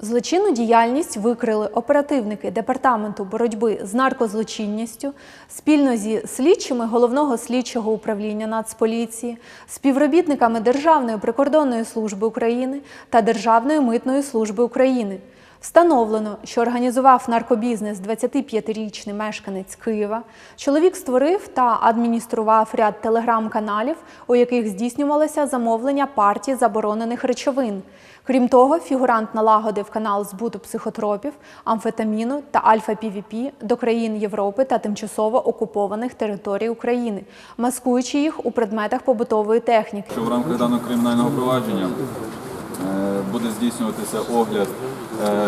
Злочинну діяльність викрили оперативники департаменту боротьби з наркозлочинністю спільно зі слідчими головного слідчого управління Нацполіції, співробітниками Державної прикордонної служби України та Державної митної служби України. Встановлено, що організував наркобізнес 25-річний мешканець Києва. Чоловік створив та адміністрував ряд телеграм-каналів, у яких здійснювалося замовлення партій заборонених речовин. Крім того, фігурант налагодив канал збуту психотропів, амфетаміну та альфа-півіпі до країн Європи та тимчасово окупованих територій України, маскуючи їх у предметах побутової техніки. в рамках даного кримінального провадження е, буде здійснюватися огляд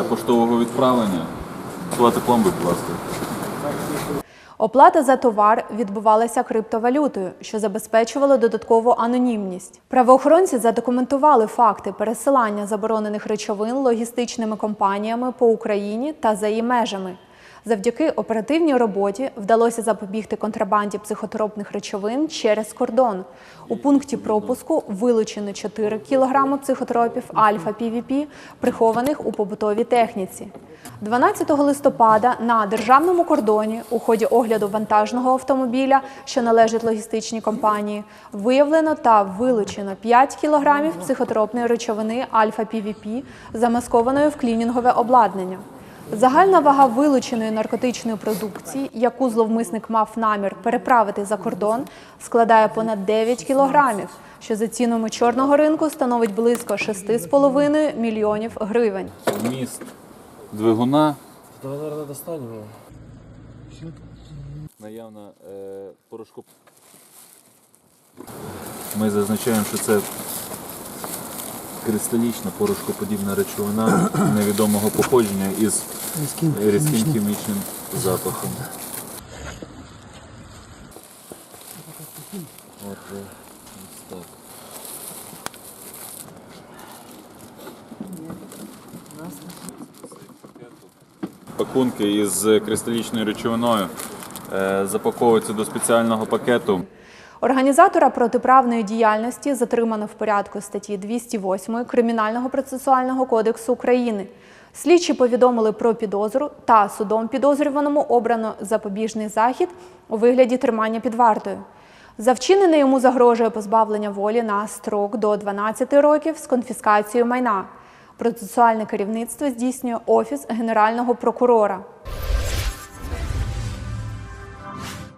поштового відправлення. Плати пломби, будь ласка. Оплата за товар відбувалася криптовалютою, що забезпечувало додаткову анонімність. Правоохоронці задокументували факти пересилання заборонених речовин логістичними компаніями по Україні та за її межами. Завдяки оперативній роботі вдалося запобігти контрабанді психотропних речовин через кордон. У пункті пропуску вилучено 4 кг психотропів альфа-півіпі, прихованих у побутовій техніці. 12 листопада на державному кордоні у ході огляду вантажного автомобіля, що належить логістичній компанії, виявлено та вилучено 5 кг психотропної речовини альфа-півіпі, замаскованої в клінінгове обладнання. Загальна вага вилученої наркотичної продукції, яку зловмисник мав намір переправити за кордон, складає понад 9 кілограмів, що за цінами чорного ринку становить близько 6,5 мільйонів гривень. Вміст двигуна, наявна е, порошку. Ми зазначаємо, що це кристалічна порошкоподібна речовина невідомого походження із Різким різким хімічним запахом. Отже, ось так. Пакунки із кристалічною речовиною е, запаковуються до спеціального пакету. Організатора протиправної діяльності затримано в порядку статті 208 Кримінального процесуального кодексу України. Слідчі повідомили про підозру та судом підозрюваному обрано запобіжний захід у вигляді тримання під вартою. За вчинене йому загрожує позбавлення волі на строк до 12 років з конфіскацією майна. Процесуальне керівництво здійснює Офіс Генерального прокурора.